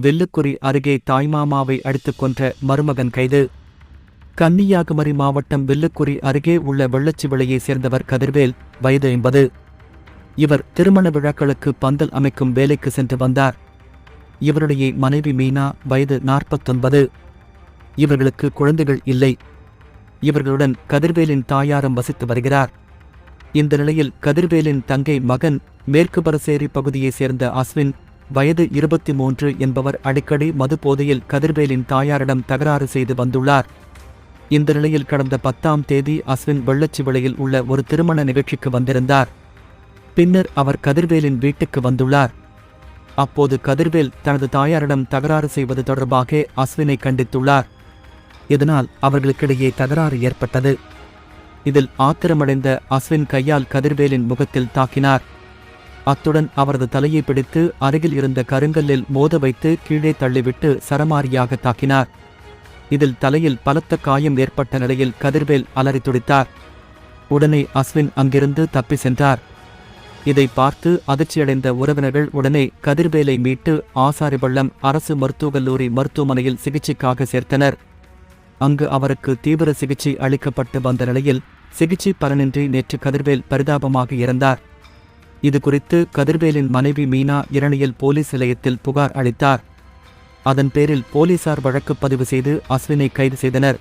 வெள்ளுக்குறி அருகே தாய்மாமாவை அடித்துக் கொன்ற மருமகன் கைது. கன்னியாகுமரி மாவட்டம் வெள்ளுக்குறி அருகே உள்ள வெள்ளச்சிவிளையைச் சேர்ந்தவர் கதிர்வேல் வயது ஐம்பது. இவர் திருமண விழாக்களுக்கு பந்தல் அமைக்கும் வேலைக்கு சென்று வந்தார். இவருடைய மனைவி மீனா வயது நாற்பத்தொன்பது. இவர்களுக்கு குழந்தைகள் இல்லை. இவர்களுடன் கதிர்வேலின் தாயாரம் வசித்து வருகிறார். இந்த நிலையில் கதிர்வேலின் தங்கை மகன் மேற்கு பரசேரி பகுதியைச் சேர்ந்த அஸ்வின் வயது இருபத்தி மூன்று என்பவர் அடிக்கடி மது போதையில் கதிர்வேலின் தாயாரிடம் தகராறு செய்து வந்துள்ளார். இந்த நிலையில் கடந்த பத்தாம் தேதி அஸ்வின் வெள்ளச்சிவிளையில் உள்ள ஒரு திருமண நிகழ்ச்சிக்கு வந்திருந்தார். பின்னர் அவர் கதிர்வேலின் வீட்டுக்கு வந்துள்ளார். அப்போது கதிர்வேல் தனது தாயாரிடம் தகராறு செய்வது தொடர்பாக அஸ்வினை கண்டித்துள்ளார். இதனால் அவர்களுக்கிடையே தகராறு ஏற்பட்டது. இதில் ஆத்திரமடைந்த அஸ்வின் கையால் கதிர்வேலின் முகத்தில் தாக்கினார். அத்துடன் அவரது தலையை பிடித்து அருகில் இருந்த கருங்கல்லில் மோத வைத்து கீழே தள்ளிவிட்டு சரமாரியாக தாக்கினார். இதில் தலையில் பலத்த காயம் ஏற்பட்ட நிலையில் கதிர்வேல் அலறி துடித்தார். உடனே அஸ்வின் அங்கிருந்து தப்பி சென்றார். இதை பார்த்து அதிர்ச்சியடைந்த உறவினர்கள் உடனே கதிர்வேலை மீட்டு ஆசாரிபள்ளம் அரசு மருத்துவக் கல்லூரி மருத்துவமனையில் சிகிச்சைக்காக சேர்த்தனர். அங்கு அவருக்கு தீவிர சிகிச்சை அளிக்கப்பட்டு வந்த நிலையில் சிகிச்சை பலனின்றி நேற்று கதிர்வேல் பரிதாபமாக இறந்தார். இது குறித்து கதிர்வேலின் மனைவி மீனா இரணியல் போலீஸ் நிலையத்தில் புகார் அளித்தார். அதன் பேரில் போலீசார் வழக்கு பதிவு செய்து அஸ்வினை கைது செய்தனர்.